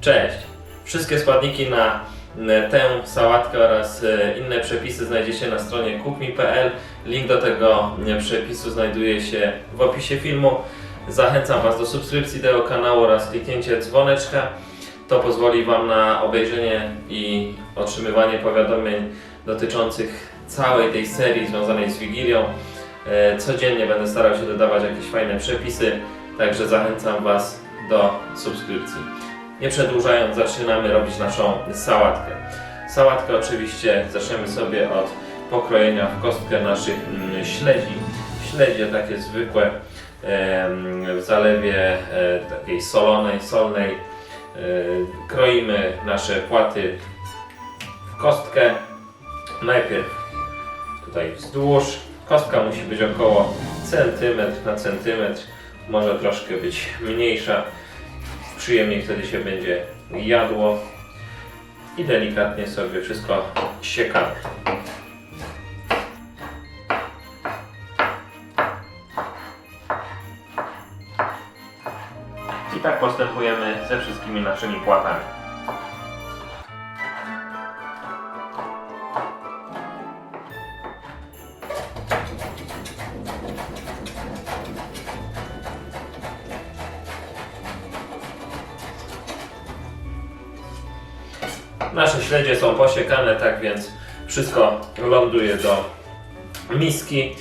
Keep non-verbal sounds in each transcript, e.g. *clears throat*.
Cześć! Wszystkie składniki na tę sałatkę oraz e, inne przepisy znajdziecie na stronie cookme.pl. Link do tego przepisu znajduje się w opisie filmu. Zachęcam Was do subskrypcji tego kanału oraz kliknięcia dzwoneczka. To pozwoli Wam na obejrzenie i otrzymywanie powiadomień dotyczących całej tej serii związanej z Wigilią. E, Codziennie będę starał się dodawać jakieś fajne przepisy, także zachęcam Was do subskrypcji. Nie przedłużając, zaczynamy robić naszą sałatkę. Sałatkę oczywiście zaczniemy sobie od pokrojenia w kostkę naszych mm, śledzi. Śledzie takie zwykłe w zalewie e, takiej solonej, solnej. E, Kroimy nasze płaty w kostkę. Najpierw tutaj wzdłuż. Kostka musi być około centymetr na centymetr. Może troszkę być mniejsza przyjemniej wtedy się będzie jadło i delikatnie sobie wszystko siekamy. I tak postępujemy ze wszystkimi naszymi płatami. Nasze śledzie są posiekane, tak więc wszystko ląduje do miski.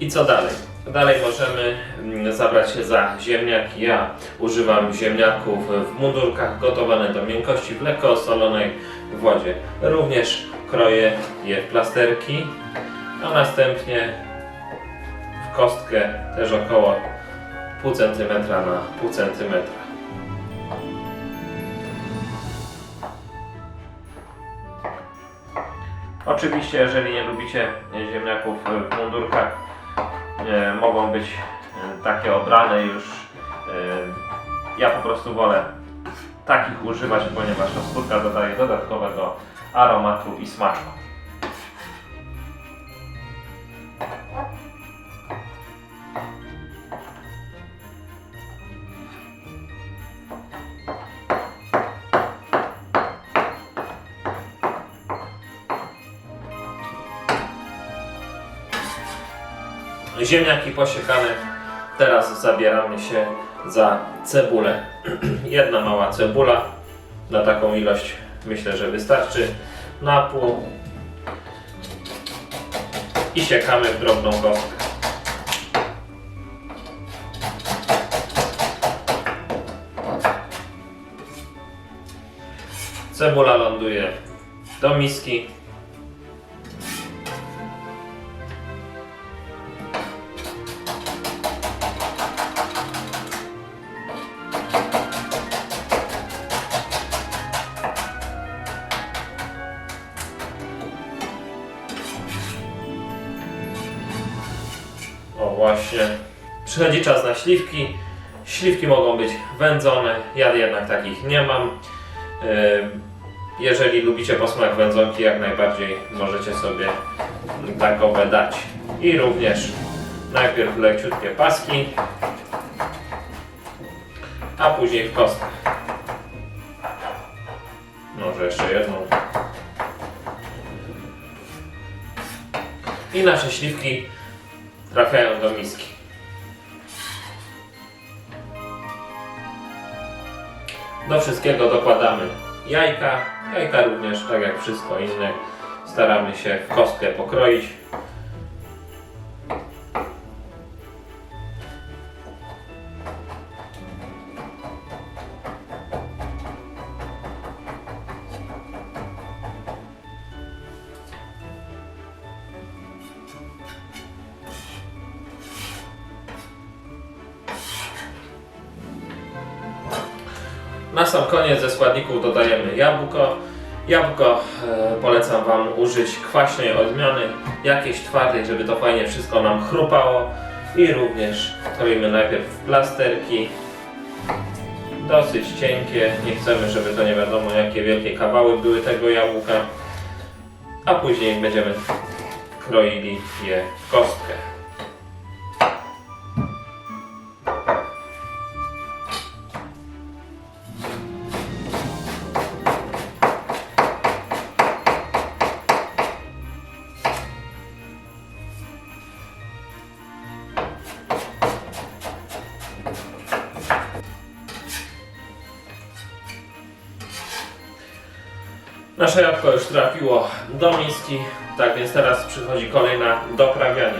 I co dalej? Dalej możemy mm, zabrać się za ziemniaki. Ja używam ziemniaków w mundurkach gotowane do miękkości w lekko osolonej wodzie. Również kroję je w plasterki, a następnie w kostkę też około pół centymetra na pół centymetra. Oczywiście, jeżeli nie lubicie ziemniaków w mundurkach, e, mogą być e, takie obrane już. E, ja po prostu wolę takich używać, ponieważ ta skórka dodaje dodatkowego aromatu i smaku. Ziemniaki posiekane. Teraz zabieramy się za cebulę. *clears throat* Jedna mała cebula. Na taką ilość myślę, że wystarczy. Na pół. I siekamy w drobną kostkę. Cebula ląduje do miski. O właśnie. Przychodzi czas na śliwki. Śliwki mogą być wędzone. Ja jednak takich nie mam. Jeżeli lubicie posmak wędzonki, jak najbardziej możecie sobie takowe dać. I również najpierw leciutkie paski, a później w kostkę. Może jeszcze jedną. I nasze śliwki trafiają do miski. Do wszystkiego dokładamy jajka. Jajka również, tak jak wszystko inne, staramy się w kostkę pokroić. Na sam koniec ze składników dodajemy jabłko. Jabłko e, polecam Wam użyć kwaśnej odmiany, jakiejś twardej, żeby to fajnie wszystko nam chrupało. I również kroimy najpierw plasterki, dosyć cienkie. Nie chcemy, żeby to nie wiadomo jakie wielkie kawały były tego jabłka. A później będziemy kroili je w kostkę. Nasze jabłko już trafiło do miski, tak więc teraz przychodzi kolej na doprawianie.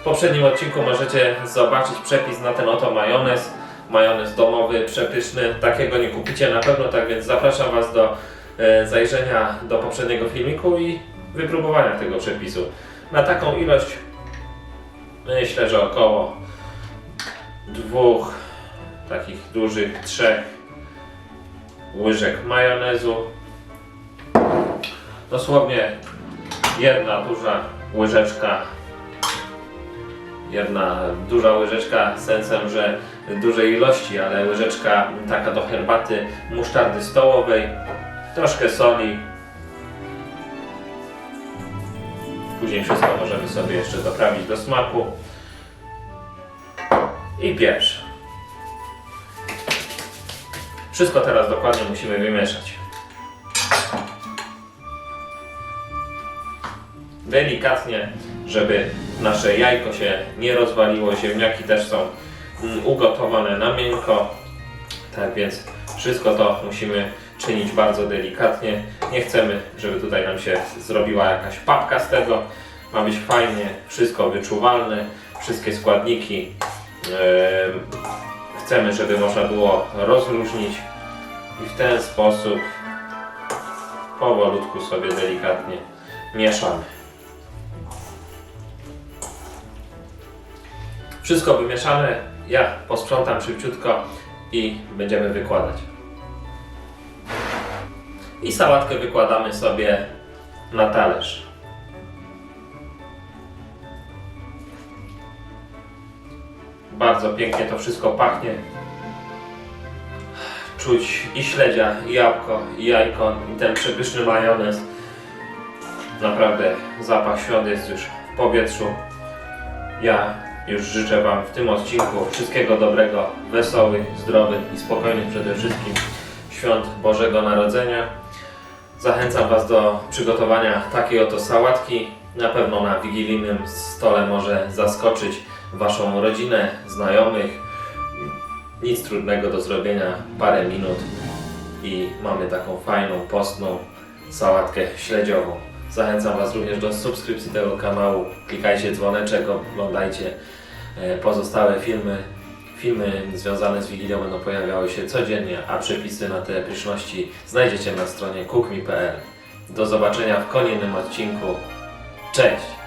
W poprzednim odcinku możecie zobaczyć przepis na ten oto majonez. Majonez domowy, przepyszny. Takiego nie kupicie na pewno, tak więc zapraszam Was do e, zajrzenia do poprzedniego filmiku i wypróbowania tego przepisu. Na taką ilość myślę, że około dwóch takich dużych, trzech łyżek majonezu. Dosłownie jedna duża łyżeczka jedna duża łyżeczka sensem, że dużej ilości, ale łyżeczka taka do herbaty musztardy stołowej, troszkę soli. Później wszystko możemy sobie jeszcze doprawić do smaku. I pieprz. Wszystko teraz dokładnie musimy wymieszać. Delikatnie, żeby nasze jajko się nie rozwaliło. Ziemniaki też są mm, ugotowane na miękko. Tak więc wszystko to musimy czynić bardzo delikatnie. Nie chcemy, żeby tutaj nam się zrobiła jakaś papka z tego. Ma być fajnie, wszystko wyczuwalne, wszystkie składniki. Em, Chcemy, żeby można było rozróżnić i w ten sposób powolutku sobie delikatnie mieszamy. Wszystko wymieszane, ja posprzątam szybciutko i będziemy wykładać. I sałatkę wykładamy sobie na talerz. Bardzo pięknie to wszystko pachnie. Czuć i śledzia, i jabłko, i jajko, i ten przepyszny majonez. Naprawdę zapach świąt jest już w powietrzu. Ja już życzę Wam w tym odcinku wszystkiego dobrego, wesołych, zdrowych i spokojnych przede wszystkim świąt Bożego Narodzenia. Zachęcam Was do przygotowania takiej oto sałatki. Na pewno na wigilijnym stole może zaskoczyć Waszą rodzinę, znajomych. Nic trudnego do zrobienia, parę minut i mamy taką fajną, postną sałatkę śledziową. Zachęcam Was również do subskrypcji tego kanału. Klikajcie dzwoneczek, oglądajcie e, pozostałe filmy. Filmy związane z Wigilią będą pojawiały się codziennie, a przepisy na te pyszności znajdziecie na stronie cookme.pl. Do zobaczenia w kolejnym odcinku. Cześć!